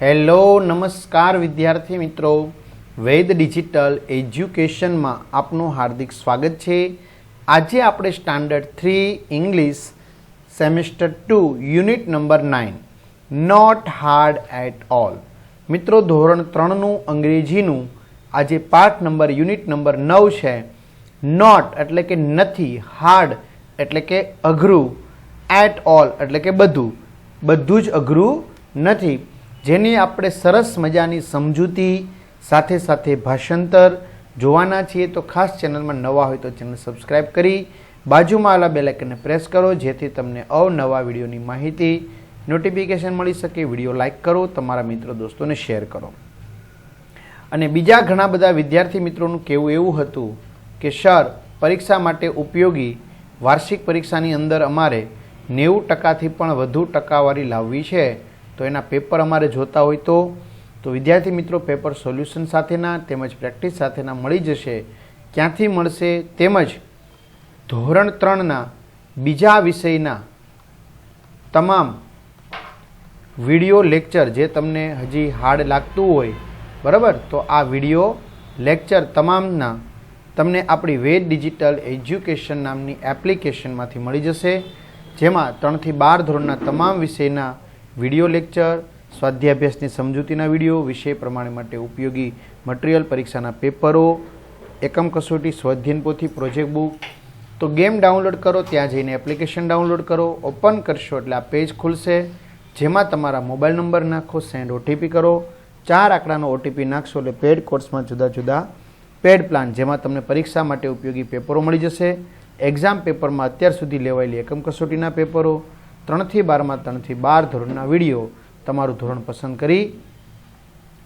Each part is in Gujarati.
હેલો, નમસ્કાર વિદ્યાર્થી મિત્રો. વેદ ડિજિટલ એજ્યુકેશનમાં આપનું હાર્દિક સ્વાગત છે. આજે આપણે standard three English semester two, unit number nine. Not hard at all મિત્રો, ધોરણ ત્રણનું અંગ્રેજીનું આજે પાઠ નંબર, યુનિટ નંબર નવ છે. નોટ એટલે કે નથી હાર્ડ એટલે કે અઘરું. એટ ઓલ એટલે કે બધું. બધું જ અઘરું નથી. જેની આપણે સરસ મજાની સમજૂતી સાથે સાથે ભાષાંતર જોવાના છીએ, તો ખાસ ચેનલમાં નવા હોય તો ચેનલ સબસ્ક્રાઈબ કરી બાજુમાં આવેલા બેલાઇકનને પ્રેસ કરો, જેથી તમને અવનવા વિડીયોની માહિતી નોટિફિકેશન મળી શકે. વીડિયો લાઇક કરો, તમારા મિત્રો દોસ્તોને શેર કરો. અને બીજા ઘણા બધા વિદ્યાર્થી મિત્રોનું કહેવું એવું હતું કે, સર, પરીક્ષા માટે ઉપયોગી વાર્ષિક પરીક્ષાની અંદર અમારે નેવું ટકાથી પણ વધુ ટકાવારી લાવવી છે. તો એના પેપર અમારે જોતા હોય તો તો વિદ્યાર્થી મિત્રો પેપર સોલ્યુશન સાથેના તેમજ પ્રેક્ટિસ સાથેના મળી જશે. ક્યાંથી મળશે તેમજ ધોરણ ત્રણના બીજા વિષયના તમામ વીડિયો લેક્ચર જે તમને હજી હાર્ડ લાગતું હોય, બરાબર? તો આ વીડિયો લેક્ચર તમામના તમને આપણી વેદ ડિજિટલ એજ્યુકેશન નામની એપ્લિકેશનમાંથી મળી જશે, જેમાં ત્રણથી બાર ધોરણના તમામ વિષયના વીડિયો લેક્ચર સ્વાધ્યાભ્યાસની સમજૂતીના વીડિયો, વિષય પ્રમાણે માટે ઉપયોગી મટીરિયલ પરીક્ષાના પેપરો, એકમ કસોટી સ્વાધ્યન પોથી પ્રોજેક્ટ બુક. તો ગેમ ડાઉનલોડ કરો, ત્યાં જઈને એપ્લિકેશન ડાઉનલોડ કરો, ઓપન કરશો એટલે આ પેજ ખુલશે, જેમાં તમારા મોબાઈલ નંબર નાખો, સેન્ડ ઓટીપી કરો, ચાર આંકડાનો ઓટીપી નાખશો એટલે પેડ કોર્સમાં જુદા જુદા પેડ પ્લાન, જેમાં તમને પરીક્ષા માટે ઉપયોગી પેપરો મળી જશે. એક્ઝામ પેપરમાં અત્યાર સુધી લેવાયેલી એકમ કસોટીના પેપરો ત્રણથી બારમાં, ત્રણથી બાર ધોરણના વીડિયો તમારું ધોરણ પસંદ કરી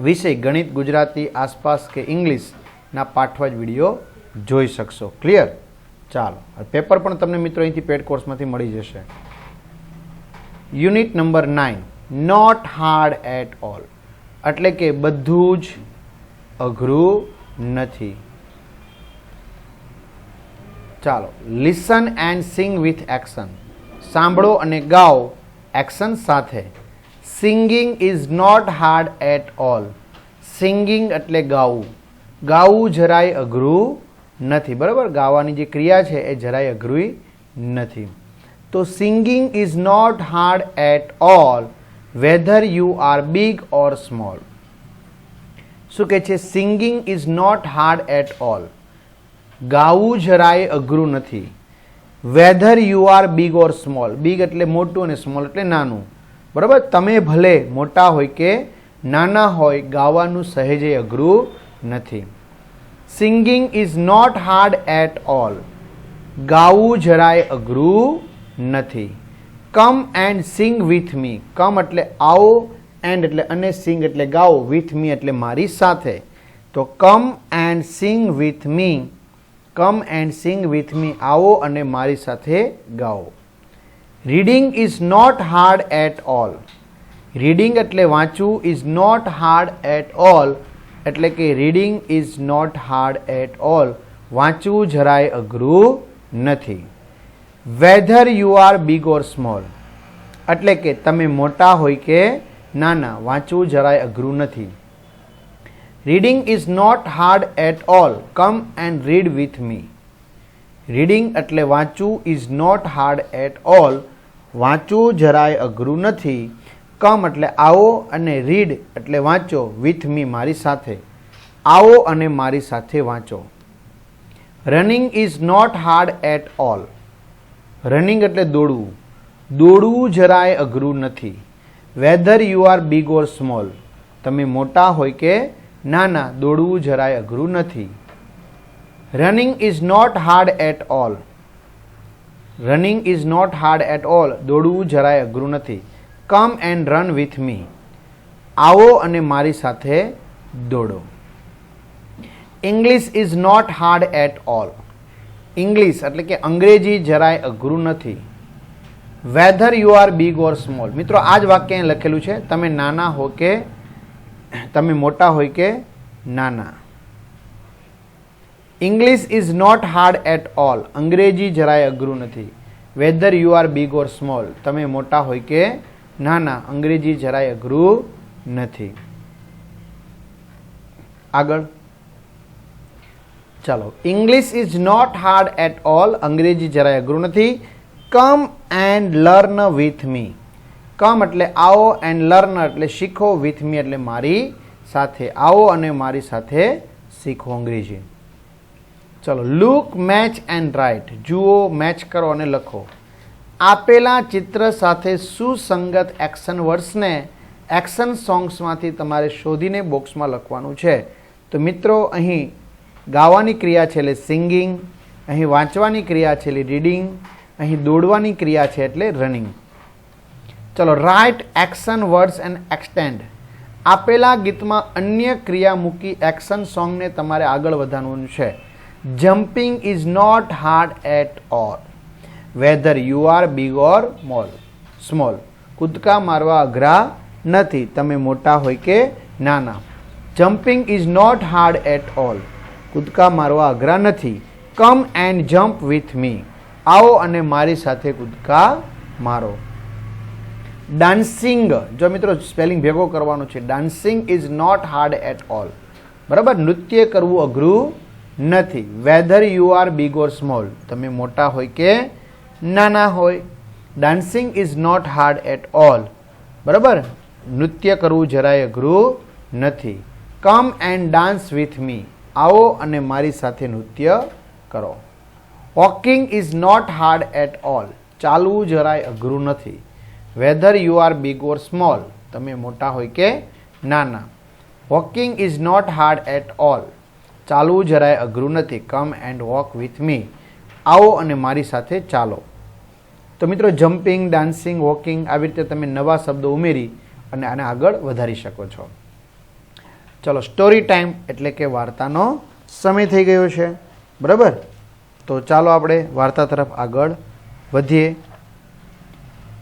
વિષય ગણિત, ગુજરાતી, આસપાસ કે ઇંગ્લિશના પાઠવા જ વીડિયો જોઈ શકશો. ક્લિયર ચાલો. પેપર પણ તમને મિત્રો અહીંથી પેડ કોર્સમાંથી મળી જશે. Unit number nine not hard at all એટલે કે બધું જ અઘરું નથી. ચાલો. Listen and sing with action સાંભળો અને ગાઓ એક્શન સાથે. Singing is not hard at all singing એટલે ગાવું. ગાવું જરાય અઘરું નથી. બરાબર? ગાવાની જે ક્રિયા છે એ જરાય અઘરી નથી. તો singing is not hard at all whether you are big or small શું કહે છે? Singing is not hard at all ગાવું જરાય અઘરું નથી. Whether you are big or small big એટલે મોટું અને સ્મોલ એટલે નાનું. બરાબર? તમે ભલે મોટા હોય કે નાના હોય, ગાવાનું સહેજે અઘરું નથી. Singing is not hard at all ગાવું જરાય અઘરું નથી. Come and sing with me come એટલે આવો એન્ડ એટલે અને સિંગ એટલે ગાઓ વિથ મી એટલે મારી સાથે. તો come and sing with me come and sing with me આવો અને મારી સાથે ગાઓ. Reading is not hard at all reading એટલે વાંચવું is not hard at all એટલે કે reading is not hard at all વાંચવું જરાય અઘરું નથી. Whether you are big or small એટલે કે તમે મોટા હોય કે નાના, વાંચવું જરાય અઘરું નથી. Reading is not hard at all come and read with me reading એટલે વાંચવું is not hard at all વાંચવું જરાય અઘરું નથી. કમ એટલે આવો અને રીડ એટલે વાંચો વિથ મી મારી સાથે. આવો અને મારી સાથે વાંચો. Running is not hard at all running એટલે દોડવું. દોડવું જરાય અઘરું નથી. Whether you are big or small તમે મોટા હોય કે નાના દોડવું જરાય અઘરું નથી. Running is not hard at all running is not hard at all દોડવું જરાય અઘરું નથી. Come and run with me આવો અને મારી સાથે દોડો. English is not hard at all English એટલે કે અંગ્રેજી જરાય અઘરું નથી. Whether you are big or small મિત્રો, આ જ વાક્ય લખેલું છે. તમે નાના હો કે તમે મોટા હોય કે નાના English is not hard at all અંગ્રેજી જરાય અઘરું નથી whether you are big or small તમે મોટા હોય કે નાના અંગ્રેજી જરાય અઘરું નથી આગળ ચાલો English is not hard at all અંગ્રેજી જરાય અઘરું નથી come and learn with me come એટલે આવો એન્ડ લર્ન એટલે શીખો વિથ મી એટલે મારી સાથે આવો અને મારી સાથે શીખો અંગ્રેજી. ચલો લુક મેચ એન્ડ રાઇટ જુઓ મેચ કરો અને લખો. આપેલા ચિત્ર સાથે સુસંગત એક્શન વર્ડ્સને એક્શન સોંગ્સમાંથી તમારે શોધીને બોક્સમાં લખવાનું છે. તો મિત્રો, અહીં ગાવાની ક્રિયા છે એટલે સિંગિંગ અહીં વાંચવાની ક્રિયા છે એટલે રીડિંગ અહીં દોડવાની ક્રિયા છે એટલે રનિંગ ચલો write action words and extend આપેલા ગીતમાં અન્ય ક્રિયા મૂકી એક્શન સોંગને તમારે આગળ વધારવાનું છે. Jumping is not hard at all whether you are big or mall small કૂદકા મારવા અઘરા નથી. તમે મોટા હોય કે નાના. Jumping is not hard at all કૂદકા મારવા અઘરા નથી. Come and jump with me આવો અને મારી સાથે કૂદકા મારો. ડાન્સિંગ જો મિત્રો સ્પેલિંગ ભેગો કરવાનો છે dancing is not hard at all બરાબર? નૃત્ય કરવું અઘરું નથી. Whether you are big or small તમે મોટા હોય કે નાના હોય dancing is not hard at all બરાબર? નૃત્ય કરવું જરાય અઘરું નથી. Come and dance with me આવો અને મારી સાથે નૃત્ય કરો. Walking is not hard at all ચાલવું જરાય અઘરું નથી. Whether you are big or small તમે મોટા હોય કે નાના. Walking is not hard at all ચાલવું જરાય અઘરું નથી. Come and walk with me આવો અને મારી સાથે ચાલો. તો મિત્રો જમ્પિંગ ડાન્સિંગ વોકિંગ આવી રીતે તમે નવા શબ્દો ઉમેરી અને આને આગળ વધારી શકો છો. ચલો સ્ટોરી ટાઈમ એટલે કે વાર્તાનો સમય થઈ ગયો છે. બરાબર? તો ચાલો આપણે વાર્તા તરફ આગળ વધીએ.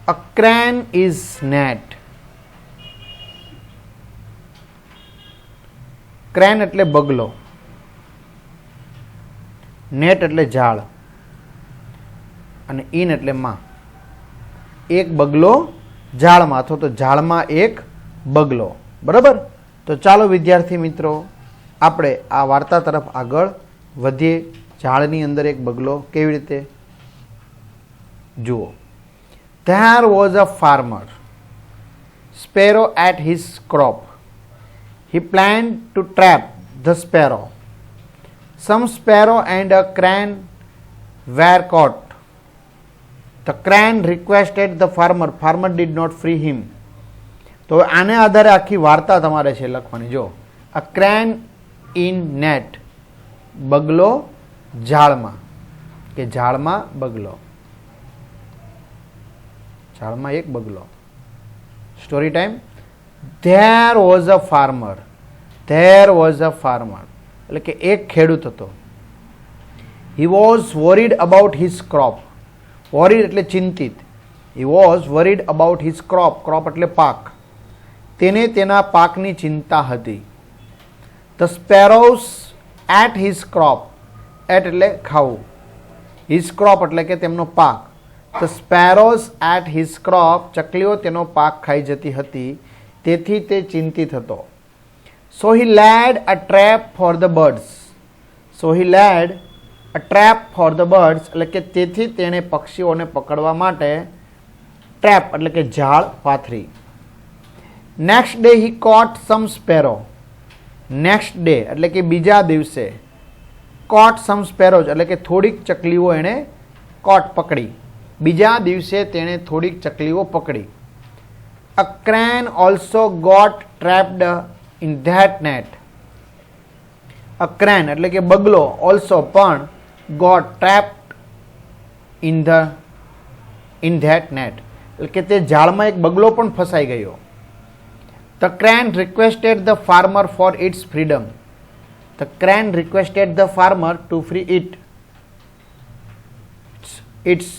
A crane is net crane એટલે બગલો. નેટ એટલે ઝાડ. અને ઇન એટલે માં. એક બગલો ઝાડમાં, અથવા તો ઝાડમાં એક બગલો. બરાબર? તો ચાલો વિદ્યાર્થી મિત્રો, આપણે આ વાર્તા તરફ આગળ વધીએ. ઝાડની અંદર એક બગલો કેવી રીતે? જુઓ. There was a farmer sparrow at his crop he planned to trap the sparrow some sparrow and a crane were caught the crane requested the farmer farmer did not free him તો આને આધારે આખી વાર્તા તમારે છે લખવાની જો અ ક્રેન ઇન નેટ બગલો ઝાડમાં કે ઝાડમાં બગલો ઝાડમાં એક બગલો. Story time there was a farmer there was a farmer એટલે કે એક ખેડૂત હતો. He was worried about his crop worried એટલે ચિંતિત. He was worried about his crop crop એટલે પાક. તેને તેના પાકની ચિંતા હતી. The sparrows ate his crop ate એટલે ખાવું. હિઝ ક્રોપ એટલે કે તેમનો પાક. The sparrows ate his crop ચકલીઓ તેનો પાક ખાઈ જતી હતી. તેથી તે ચિંતિત હતો. So he laid a trap for the birds so he laid a trap for the birds એટલે કે તેથી તેણે પક્ષીઓને પકડવા માટે ટ્રેપ એટલે કે ઝાડ પાથરી. Next day he caught some sparrow next day એટલે કે બીજા દિવસે કોટ સમ સ્પેરોઝ એટલે કે થોડીક ચકલીઓ એણે કોટ પકડી. બીજા દિવસે તેણે થોડીક ચકલીઓ પકડી. A crane also got trapped in that net a crane એટલે કે બગલો ઓલ્સો પણ got trapped in the in that net એટલે કે તે ઝાડમાં એક બગલો પણ ફસાઈ ગયો. The crane requested the farmer for its freedom the crane requested the farmer to free it its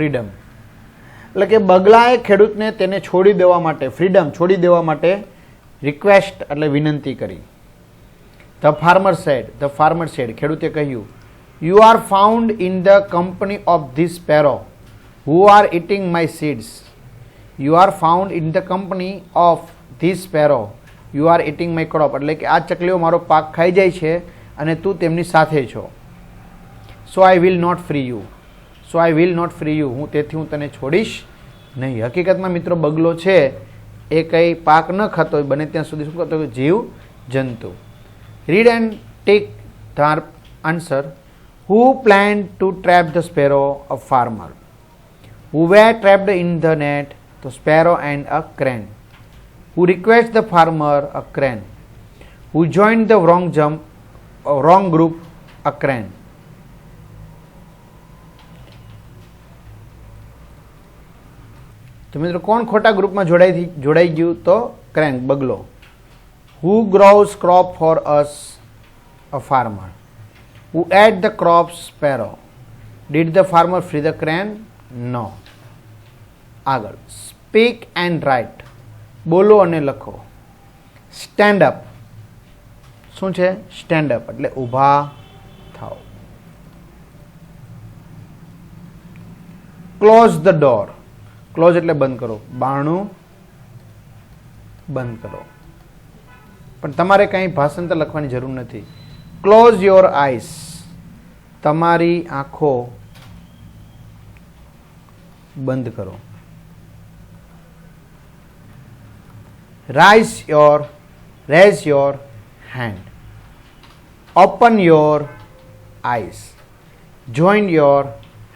freedom એટલે કે બગલાએ ખેડૂતને તેને છોડી દેવા માટે ફ્રીડમ છોડી દેવા માટે રિક્વેસ્ટ એટલે વિનંતી કરી. The farmer said the farmer said ખેડૂતે કહ્યું you are found in the company of this sparrow who are eating my seeds you are found in the company of this sparrow you are eating my crop એટલે કે, આ ચકલીઓ મારો પાક ખાઈ જાય છે અને તું તેમની સાથે છો. So I will not free you so I will not free you હું તેથી હું તને છોડીશ નહીં હકીકતમાં મિત્રો બગલો છે એ કંઈ પાક ન ખાતો હોય બને ત્યાં સુધી શું કરતો હોય જીવ જંતુ read and take the answer who plan to trap the sparrow a farmer were trapped in the net, the sparrow and a crane, who request the farmer a crane, who joined the wrong jump, uh, wrong group a crane. તો મિત્રો, કોણ ખોટા ગ્રુપમાં જોડાઈ જોડાઈ ગયું તો? Crane બગલો. Who grows crop for us a farmer who ate the crop sparrow did the farmer free the crane no આગળ. સ્પીક એન્ડ રાઇટ બોલો અને લખો. સ્ટેન્ડ અપ શું છે? સ્ટેન્ડ અપ એટલે ઊભા થાઓ. ક્લોઝ ધ ડોર ક્લોઝ એટલે બંધ કરો. બાણું બંધ કરો. પણ તમારે કંઈ ભાષાંતર લખવાની જરૂર નથી. ક્લોઝ યોર આઈસ તમારી આંખો બંધ કરો. Rise your raise your hand open your eyes join your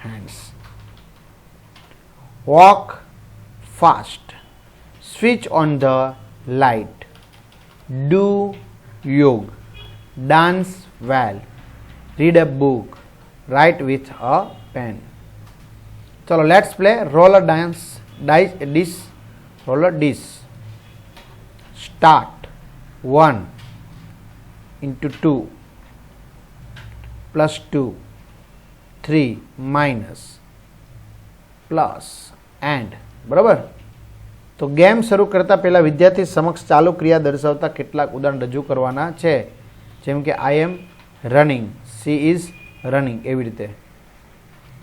hands walk fast, switch on the light, do yoga, dance well, read a book, write with a pen. So let's play roller dance dice this roller dice. Start. One into two plus two. Three minus plus and બરાબર? તો ગેમ શરૂ કરતાં પહેલાં વિદ્યાર્થી સમક્ષ ચાલુ ક્રિયા દર્શાવતા કેટલાક ઉદાહરણ રજૂ કરવાના છે. જેમ કે I am running she is running એવી રીતે.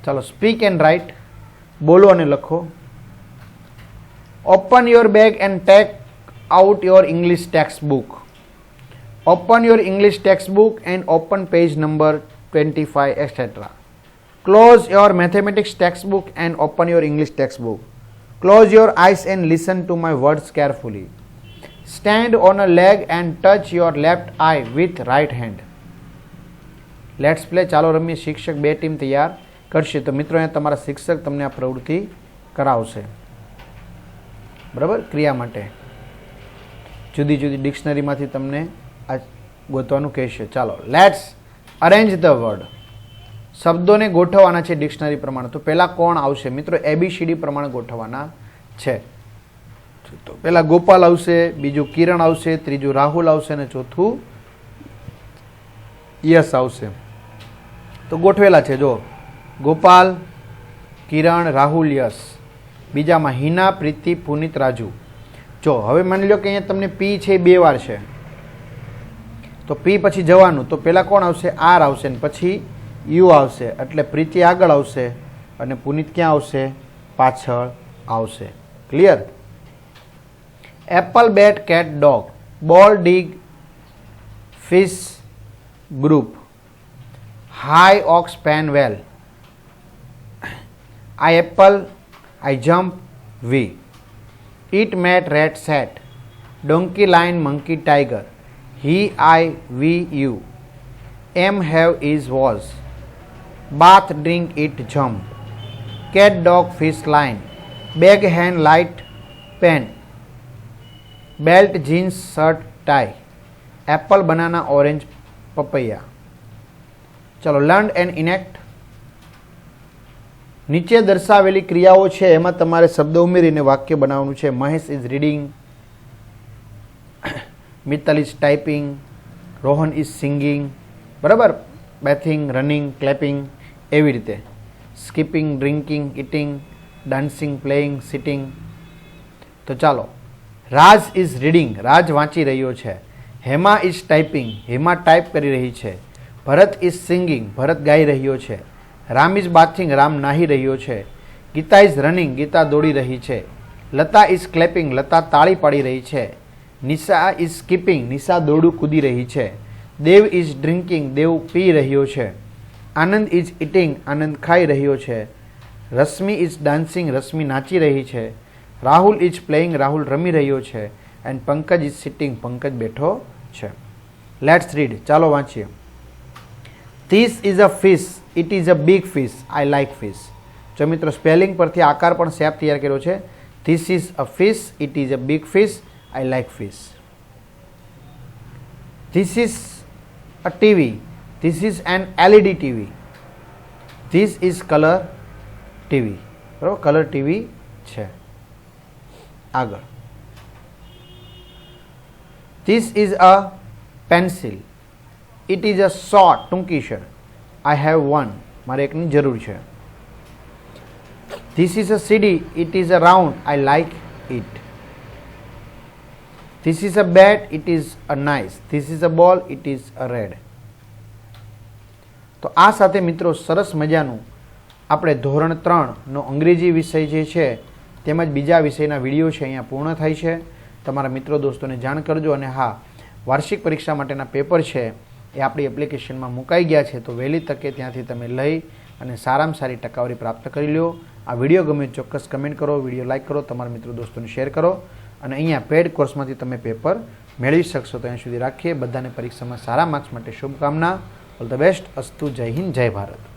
ચાલો સ્પીક એન્ડ રાઇટ બોલો અને લખો. Open your bag and take out your English textbook open your English textbook and open page number twenty five etcetera close your mathematics textbook and open your English textbook close your eyes and listen to my words carefully stand on a leg and touch your left eye with right hand let's play ચાલો રમીએ. શિક્ષક બે ટીમ તૈયાર કરશે. તો મિત્રો, અહીંયા તમારા શિક્ષક તમને આ પ્રવૃત્તિ કરાવશે. બરાબર? ક્રિયા માટે. જુદી જુદી ડિક્શનરીમાંથી તમને આ ગોતવાનું કહેશે. ચાલો લેટ્સ અરેન્જ ધ વર્ડ શબ્દોને ગોઠવવાના છે ડિક્શનરી પ્રમાણે. તો પહેલાં કોણ આવશે? મિત્રો એબીસીડી પ્રમાણે ગોઠવવાના છે. તો પહેલાં ગોપાલ આવશે, બીજું કિરણ આવશે, ત્રીજું રાહુલ આવશે અને ચોથું યસ આવશે. તો ગોઠવેલા છે, જો. ગોપાલ, કિરણ, રાહુલ યસ બીજામાં હિના, પ્રીતિ, પુનિત, રાજુ. જો, હવે માની લો કે અહીંયા તમને પી છે બે વાર છે. તો પી પછી જવાનું. તો પહેલાં કોણ આવશે? આર આવશે ને પછી યુ આવશે, એટલે પ્રીતિ આગળ આવશે અને પુનિત ક્યાં આવશે? પાછળ આવશે. Clear apple bat cat dog ball dig fish group high ox pen well I apple I jump we eat mat rat sat donkey line monkey tiger he I we you am have is was bath drink eat jump cat dog fish line bag hand light pen belt jeans shirt tie apple banana orange papaya ચલો લર્ન એન્ડ ઇનેક્ટ નીચે દર્શાવેલી ક્રિયાઓ છે, એમાં તમારે શબ્દ ઉમેરીને વાક્ય બનાવવાનું છે. Mahesh is reading Mittal is typing Rohan is singing બરાબર? બેથિંગ રનિંગ ક્લેપિંગ એવી રીતે. Skipping drinking eating dancing playing sitting તો ચાલો. રાજ ઇઝ રીડિંગ રાજ વાંચી રહ્યો છે. Hema is typing Hema type કરી રહી છે. ભરત ઇઝ સિંગિંગ ભરત ગાઈ રહ્યો છે. રામ ઇઝ બાથિંગ રામ નાહી રહ્યો છે. ગીતા ઇઝ રનિંગ ગીતા દોડી રહી છે. લતા ઇઝ ક્લેપિંગ લતા તાળી પાડી રહી છે. નિશા ઇઝ સ્કીપિંગ નિશા દોડું કૂદી રહી છે. દેવ ઇઝ ડ્રિંકિંગ દેવ પી રહ્યો છે. આનંદ ઇઝ ઇટિંગ, આનંદ ખાઈ રહ્યો છે. રશ્મિ ઇઝ ડાન્સિંગ, રશ્મિ નાચી રહી છે. રાહુલ ઇઝ પ્લેઇંગ, રાહુલ રમી રહ્યો છે. And Pankaj is sitting, Pankaj બેઠો છે. લેટ્સ રીડ, ચાલો વાંચીએ. This is a fish it is a big fish I like fish જો મિત્રો સ્પેલિંગ પરથી આકાર પણ સેપ તૈયાર કર્યો છે this is a fish it is a big fish I like fish this is a TV this is an LED TV this is colour TV બરાબર? કલર ટીવી છે. આગળ. This is a pencil it is a short ટૂંકી છે આઈ હેવ વન મારે એકની જરૂર છે. This is a CD it is a round I like it this is a bat it is a nice this is a ball it is a red તો આ સાથે મિત્રો સરસ મજાનું આપણે ધોરણ ત્રણનો અંગ્રેજી વિષય જે છે, તેમજ બીજા વિષયના વીડિયો છે અહીંયા પૂર્ણ થાય છે. તમારા મિત્રો દોસ્તોને જાણ કરજો અને હા, વાર્ષિક પરીક્ષા માટેના પેપર છે એ આપણી એપ્લિકેશનમાં મુકાઈ ગયા છે, તો વહેલી તકે ત્યાંથી તમે લઈ અને સારામાં સારી ટકાવારી પ્રાપ્ત કરી લો આ વીડિયો ગમે ચોક્કસ કમેન્ટ કરો, વીડિયો લાઇક કરો, તમારા મિત્રો દોસ્તોને શેર કરો અને અહીંયા પેડ કોર્સમાંથી તમે પેપર મેળવી શકશો. તો અહીં સુધી રાખીએ. બધાને પરીક્ષામાં સારા માર્ક્સ માટે શુભકામના. All the best. અસ્તુ જય હિન્દ જય ભારત.